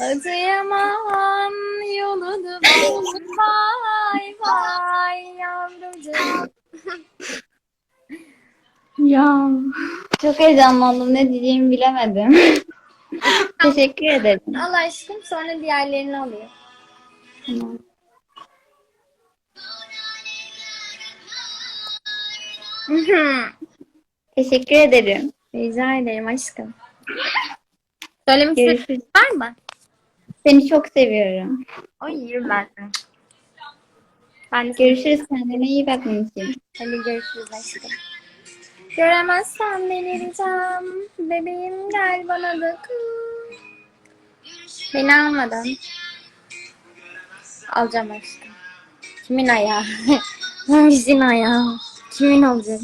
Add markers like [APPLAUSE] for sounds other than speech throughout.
Adıyaman yolunu bulduk vay vay yavrucuğum. Ya. Çok heyecanlandım. Ne diyeceğimi bilemedim. [LAUGHS] Teşekkür ederim. Al aşkım sonra diğerlerini alayım. Tamam. Teşekkür ederim. Rica ederim aşkım. Söylemek istediğin var mı? Seni çok seviyorum. Ay yerim ben. Ben de Görüşürüz. Kendine iyi bak Mineciğim. Hadi görüşürüz aşkım. Göremezsen delireceğim. Bebeğim gel bana dokun. Beni almadan. Alacağım aşkım. Kimin ayağı? [LAUGHS] Bizim ayağı. Kimin olacak?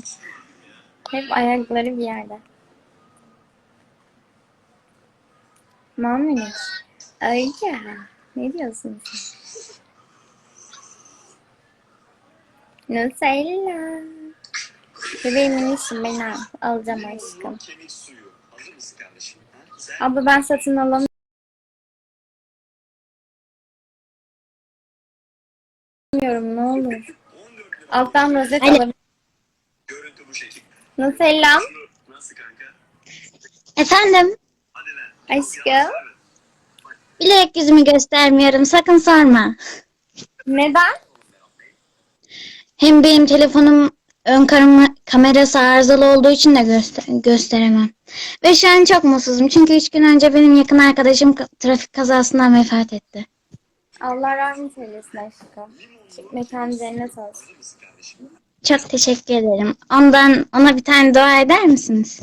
Hep ayakları bir yerde. Mamuş. Ay ya. Ne diyorsun sen? Nutella. Bebeğimin için beni al. Alacağım aşkım. Abla ben satın alamıyorum ne olur. 14 lira Alttan rozet Alo. alabilirim. görüntü bu şekil. Nutella. Nasıl kanka? Efendim? Aşkım. Bilerek yüzümü göstermiyorum. Sakın sorma. Neden? Hem benim telefonum ön kam- kamerası arızalı olduğu için de göster- gösteremem. Ve şu an çok mutsuzum. Çünkü üç gün önce benim yakın arkadaşım ka- trafik kazasından vefat etti. Allah rahmet eylesin aşkım. Mekan cennet olsun. Çok teşekkür ederim. Ondan ona bir tane dua eder misiniz?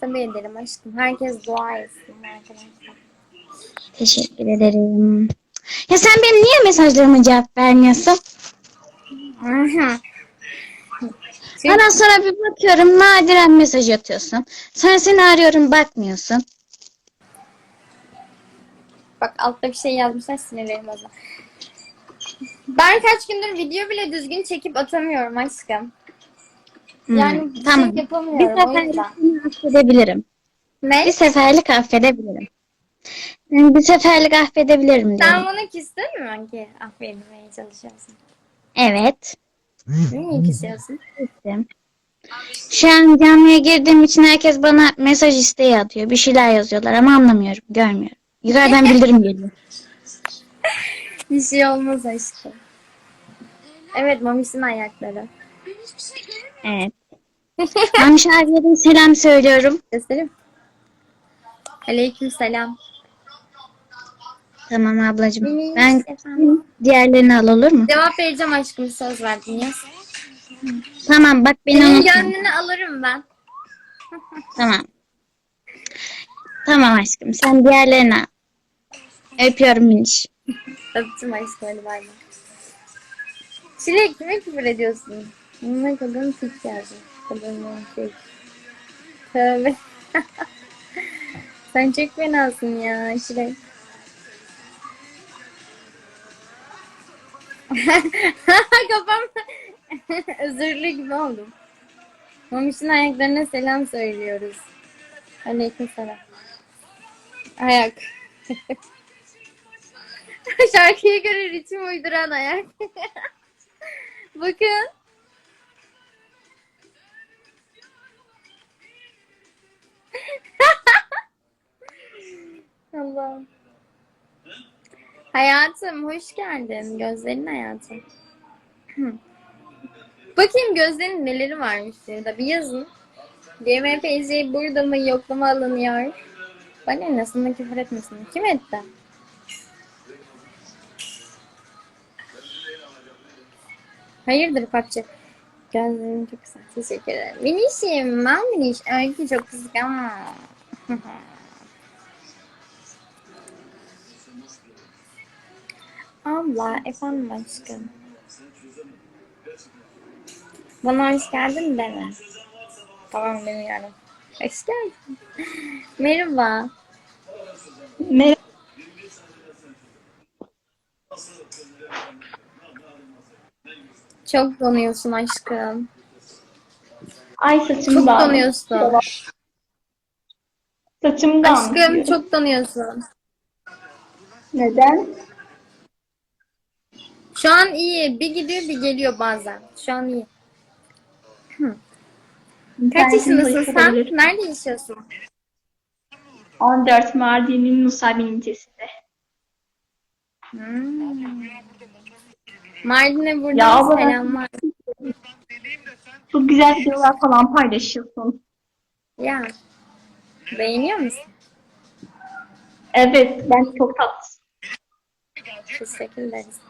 Tabii ederim aşkım. Herkes dua etsin arkadaşlar. Teşekkür ederim. Ya sen benim niye mesajlarıma cevap vermiyorsun? Ondan sonra bir bakıyorum nadiren mesaj atıyorsun. Sonra seni arıyorum bakmıyorsun. Bak altta bir şey yazmışlar sinirlerim bozuldu. Ben kaç gündür video bile düzgün çekip atamıyorum aşkım. Hmm, Yani bir tamam. şey Bir yapamıyorum o seferlik yüzden. seni affedebilirim. Ne? Bir seferlik affedebilirim. Yani bir seferlik affedebilirim Sen diyorum. bana küstün mü ki affedilmeye çalışıyorsun? Evet. Niye küsüyorsun? Küstüm. Şu an canlıya girdiğim için herkes bana mesaj isteği atıyor. Bir şeyler yazıyorlar ama anlamıyorum, görmüyorum. Yukarıdan bildirim geliyor. [LAUGHS] Bir şey olmaz aşkım. Evet Mamiş'in ayakları. Evet. Mamiş abiye selam söylüyorum. Göstereyim. Aleyküm selam. Tamam ablacığım. Benim Ben efendim. diğerlerini al olur mu? Cevap vereceğim aşkım söz verdin ya. Tamam bak beni Senin unutma. gönlünü alırım ben. [LAUGHS] Tamam. Tamam aşkım sen diğerlerini al. Öpüyorum Miniş. Öptüm aşkım hadi bay bay. Çilek kime küfür ediyorsun? Ne kadın tik geldi. Kadının tik. Tövbe. Sen çok fenasın ya Çilek. [LAUGHS] Kafam [LAUGHS] özürlü gibi oldum. Mamiş'in ayaklarına selam söylüyoruz. Aleyküm selam. Ayak. [LAUGHS] Şarkıyı göre ritim uyduran ayak. Bakın. Allah'ım. Hayatım hoş geldin. Gözlerin hayatım. Bakayım gözlerin neleri varmış burada. Bir yazın. GMPC burada mı yoklama alınıyor? Bana nasıl küfür etmesin. Kim etti? Hayırdır papçı? Gözlerin çok güzel. Teşekkür ederim. Minişim. Ben miniş. Öykü çok kızgın. [LAUGHS] Abla efendim aşkım. Bana hoş geldin deme. Tamam demiyorum. Hoş geldin. Merhaba. Ne? Çok donuyorsun aşkım. Ay saçım Çok donuyorsun. Saçımdan. Aşkım çok donuyorsun. Neden? Şu an iyi. Bir gidiyor bir geliyor bazen. Şu an iyi. Kaç yaşındasın sen? Nerede yaşıyorsun? 14 Mardin'in Nusaybin ilçesinde. Hmm. Mardin'e buradan Ya selamlar. Çok güzel videolar falan paylaşıyorsun. Ya. Beğeniyor musun? Evet, ben çok tatlısın. Teşekkür ederiz.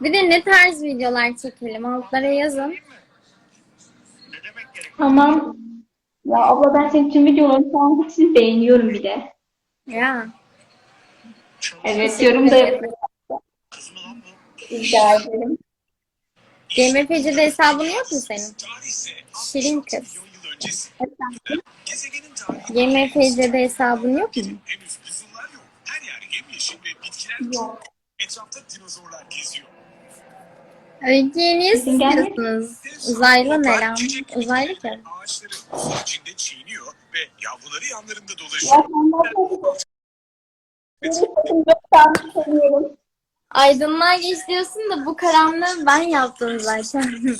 Bir de ne tarz videolar çekelim? Altlara yazın. Tamam. Ya abla ben senin tüm videolarını falan hepsini beğeniyorum bir de. Ya. Evet, yorum da yapıyorum. Rica ederim. GMPC'de hesabın yok mu senin? Şirin kız. Tarihi GMPC'de hesabın yok mu? Yok. Etrafta dinozorlar geziyor. Öykü'ye niye Sizin gelmek- sıkıyorsunuz? Uzaylı ne lan? Uzaylı ki. Ağaçları su içinde çiğniyor ve yavruları yanlarında Ya dolaşıyor. Aydınlığa geç diyorsun da bu karanlığı ben yaptım zaten. [LAUGHS]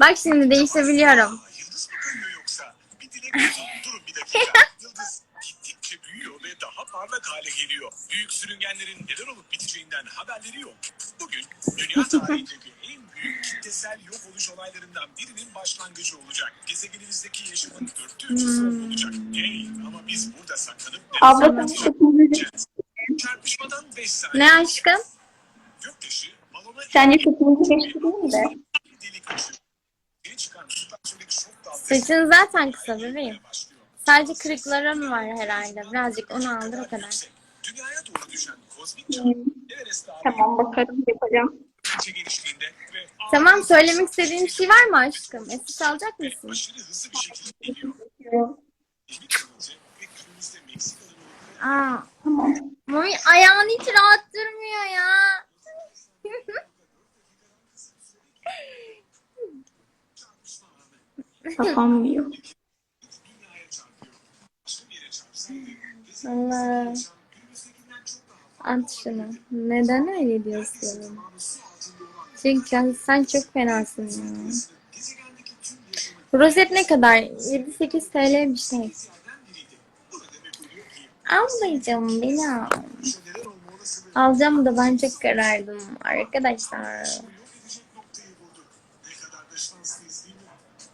Bak şimdi değişebiliyorum. Aa, Yıldız mı kayıyor yoksa? Bir dilek tutun. Durun bir dakika. Yıldız gittikçe büyüyor ve daha parlak hale geliyor. Büyük sürüngenlerin neler olup biteceğinden haberleri yok. Bugün dünya tarihindeki en büyük kitlesel yok oluş olaylarından birinin başlangıcı olacak. Gezegenimizdeki yaşamın dörtte üçü son olacak. Hey, ama biz burada saklanıp Abla. Çarpışmadan 5 saniye. Ne aşkım? Göktaşı balona Sence kötümüzü geçti değil mi de? Saçın zaten kısa bebeğim. Sadece kırıkların var herhalde. Birazcık onu aldır o kadar. Dünyaya doğru düşen kozmik çağ Hmm, Everest Dağı Tamam bakarım yapacağım. ince genişliğinde ve Tamam söylemek istediğin bir şey var mı aşkım? Esis alacak mısın? aşırı hızlı bir şekilde geliyor. 20 kilometre ve günümüzde Meksika'dan Aa. Mami ayağın hiç rahat durmuyor ya. [LAUGHS] Kapanmıyor. dünyaya çarpıyor. Başka bir yere çarpsaydı Allah. At şunu. Neden öyle diyorsun? Çünkü sen çok fenasın ya. Rozet ne kadar? 7-8 TL bir şey. Almayacağım beni al. Alacağım da ben çok karardım arkadaşlar. yok edecek noktayı buldu. Ne kadar da şanslıyız değil mi?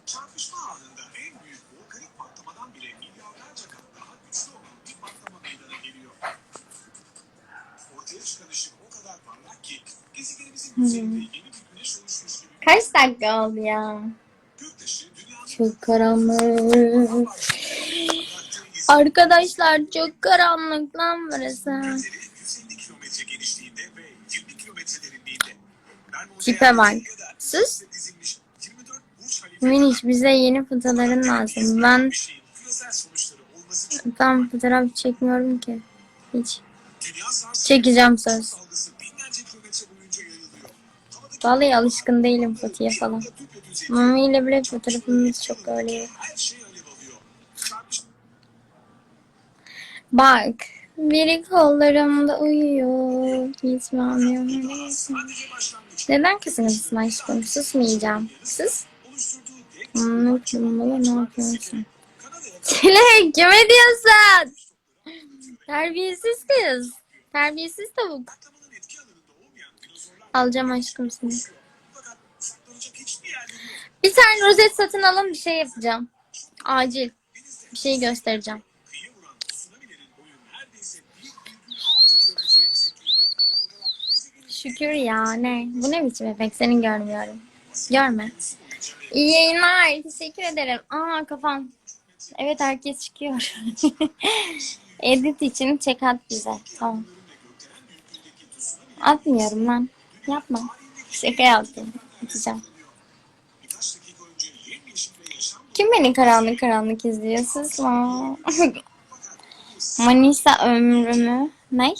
Çarpışma anında en büyük volkanik patlamadan bile milyarlarca kat daha güçlü olan bir patlama meydana geliyor. Ortaya çıkan ışık o kadar parlak ki gibi Kaç dakika oldu ya? Çok karanlık. Arkadaşlar çok karanlık lan burası. Gözleri 150 kilometre genişliğinde ve 20 kilometre derinliğinde. Bermuda Tipe bak. Sus. dizilmiş 24 Burç Halife Miniş bize yeni fotoğrafların lazım. Ben ben fotoğraf çekmiyorum ki. Hiç. Çekeceğim söz. Vallahi alışkın değilim fotoya falan. Mami ile bile fotoğrafımız çok öyle. Bak. Biri kollarımda uyuyor. Sadece başlangıç. Neden kızgınsın aşkım? Susmayacağım. Sus. Anlatın bana ne yapıyorsun? Çilek kime diyorsun? Terbiyesiz kız. Terbiyesiz tavuk. Alacağım aşkım seni. Bir tane rozet satın alın bir şey yapacağım. Acil. Bir şey göstereceğim. Kıyıya vuran tsunamilerin boyu neredeyse 1,6 kilometre yüksekliğinde. Dalgalar gezegenin Şükür ya ne? Bu ne biçim efekt? Seni görmüyorum. Görme. İyi yayınlar. Teşekkür ederim. Aa kafam. Evet herkes çıkıyor. [LAUGHS] Edit için çek at bize. Tamam. Atmıyorum lan. Yapma. Şaka yaptım. Yaşam Kim beni karanlık karanlık izliyor? Susma. Manisa ömrümü. Ne?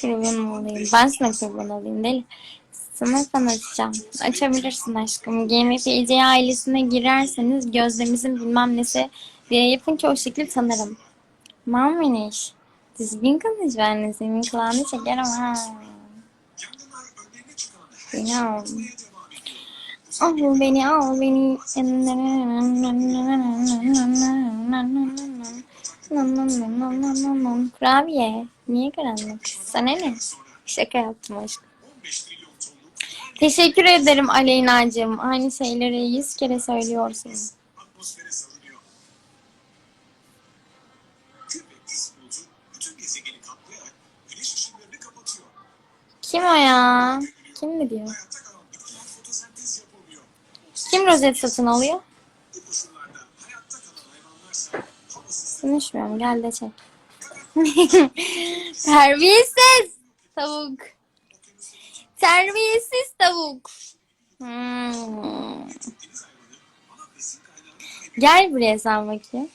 Kurban olayım. Ben sana kurban olayım deli. Sana fan açacağım. Açabilirsin aşkım. GMPC ailesine girerseniz gözlemizin bilmem nesi diye yapın ki o şekil tanırım. Maminiş. Düzgün konuş benimle. Senin kulağını çekerim ha. Beni al. Al beni al beni. Kurabiye. Niye karanlık? Sana ne? Şaka yaptım aşkım. 15 trilyon tonluk Teşekkür ederim Aleyna'cığım. Aynı şeyleri yüz kere söylüyorsun. Kim o ya? Kim mi diyor? Kim rozet satın alıyor? Konuşmuyorum. Gel de çek. [LAUGHS] Terbiyesiz tavuk. Terbiyesiz tavuk. Hmm. Gel buraya sen bakayım.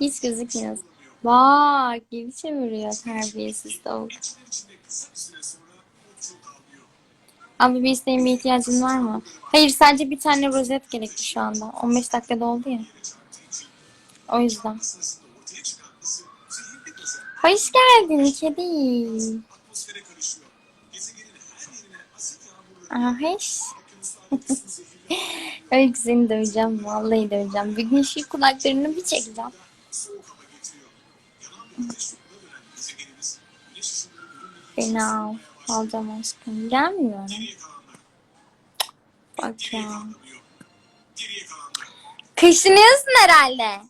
Hiç gözükmüyor. Bak gibi çeviriyor terbiyesiz tavuk. bitkiler içinde kısa bir süre sonra otçul kalmıyor. Abi bir isteğin bir ihtiyacın var mı? Hayır sadece bir tane rozet gerekli şu anda. 15 dakikada oldu ya. O yüzden. Hoş geldin kedi. Aha zehirli [LAUGHS] Öyle seni döveceğim. Vallahi döveceğim. Bir gün şu kulaklarını bir çekeceğim. soğuk Alacağım aşkım. Gelmiyorum. Bak ya. Kaşınıyorsun herhalde.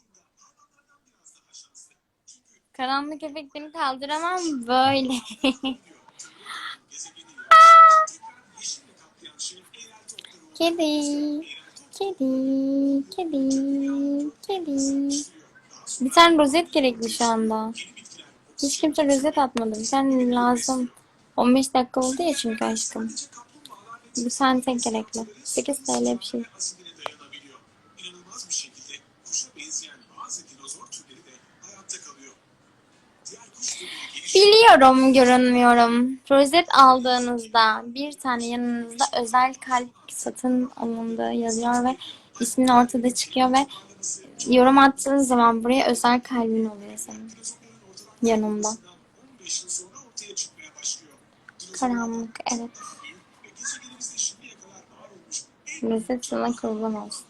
Karanlık efektini kaldıramam böyle. [LAUGHS] Kedi. Kedi. Kedi. Kedi. Bir tane rozet gerekli şu anda. Hiç kimse rozet atmadı. Bir tane lazım. 15 dakika oldu ya çünkü aşkım. Tane tek gerekli. 8 TL bir şey. Biliyorum görünmüyorum. Rozet aldığınızda bir tane yanınızda özel kalp satın alındığı yazıyor ve ismin ortada çıkıyor ve yorum attığınız zaman buraya özel kalbin oluyor senin. Yanında. Karanlık evet. Rozet sana kurban olsun.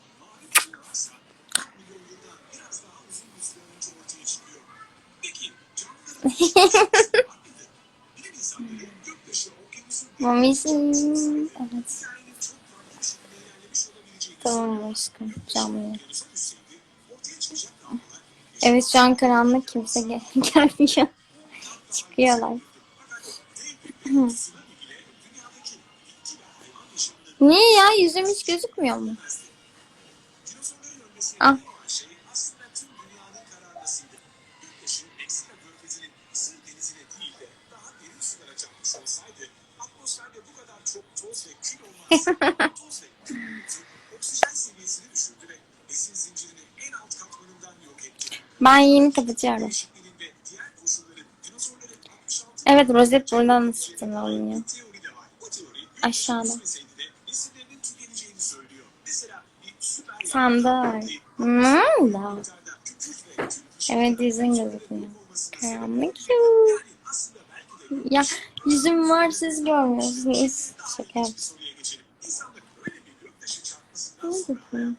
[LAUGHS] Mamisin. Evet. Tamam aşkım. Canlı. Evet şu an karanlık kimse gel [LAUGHS] gelmiyor. Çıkıyorlar. Niye ya? Yüzüm hiç gözükmüyor mu? Ah. [LAUGHS] Ben yeni kapatıyorum. Evet rozet buradan satın alınıyor. Aşağıda. Sandal. Ve tüm Evet yüzün gözükmüyor. Karanlık. Ya yüzüm var siz görmüyorsunuz. Şaka yaptım. Ne sonra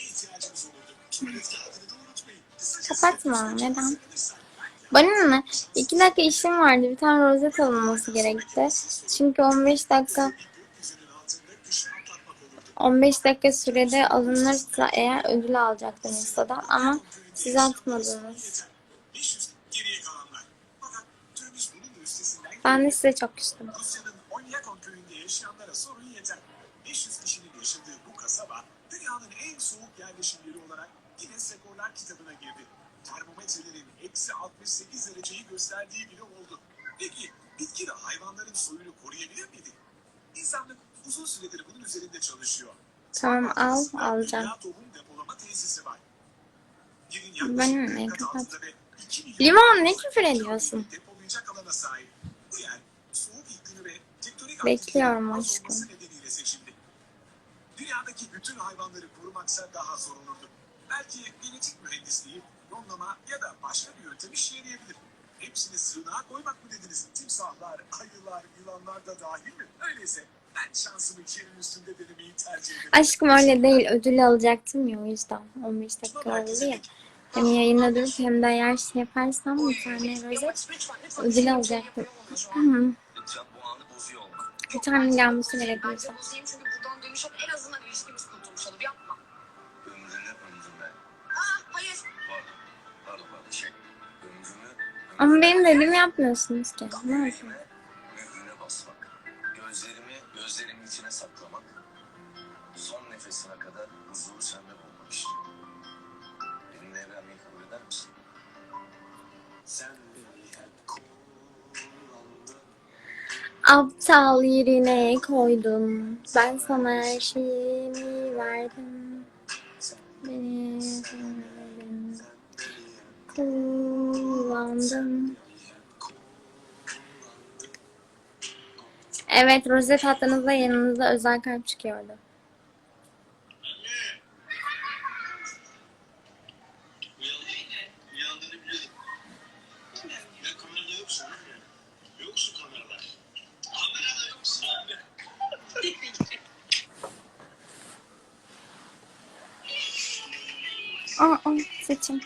ihtiyacınız olurdu. Tuvalet kağıdını da unutmayın. Kısacası Kapatma. Neden? Bana ne? İki dakika işim vardı. Bir tane rozet alınması gerekti. Çünkü 15 dakika 15 dakika sürede alınırsa eğer ödül alacaktım Insta'dan ama siz atmadınız. 500 geriye kalanlar. Fakat türümüz bunun da üstesinden Ben de size çok küstüm. Rusya'nın Onyakon köyünde yaşayanlara sorun yeter. 500 kişinin yaşadığı bu kasaba dünyanın en soğuk yerleşim yeri olarak Guinness Rekorlar kitabına girdi. Termometrelerin eksi 68 dereceyi gösterdiği bile oldu. Peki bitki de hayvanların soyunu koruyabilir miydi? İnsanlık uzun süredir bunun üzerinde çalışıyor. Tamam al alacağım. Kapat. iki milyon Limon ne küfür ediyorsun? Bekliyorum aşkım. Dünyadaki bütün hayvanları korumaksa daha zor olurdu. Belki genetik mühendisliği, klonlama ya da başka bir yöntem işe yarayabilir. Hepsini sığınağa koymak mı dediniz? Timsahlar, ayılar, yılanlar da dahil mi? Öyleyse ben şansımı yerin üstünde denemeyi tercih ederim. Aşkım öyle değil. Ödül alacaktım ya o yüzden. 15 dakika oldu ya. Hem yayında durup hem de eğer şey yaparsam bir tane rozet ödül alacaktım. Hı. Bir tane gelmesi gerekiyor. Bence bozayım çünkü buradan dönüş yok. En azından ilişkimiz kurtulmuş olur. Yapma. Ömrünü ömrüme. Aa, hayır. Pardon. Pardon pardon şey. Ama benim dediğimi yapmıyorsunuz ki. Ne yapayım? Aptal yerine koydum. Ben sana her şeyimi verdim. Beni. Kullandım. Evet, rozet hattınızda yanınızda özel kalp çıkıyordu. Seçim.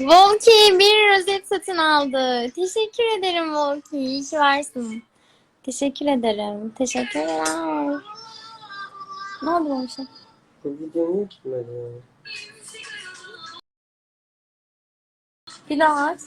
Volki bir rozet satın aldı. Teşekkür ederim Volki. İyi ki varsın. Teşekkür ederim. Teşekkürler. Ne oldu bu şey? Video niye çıkmadı ya? At.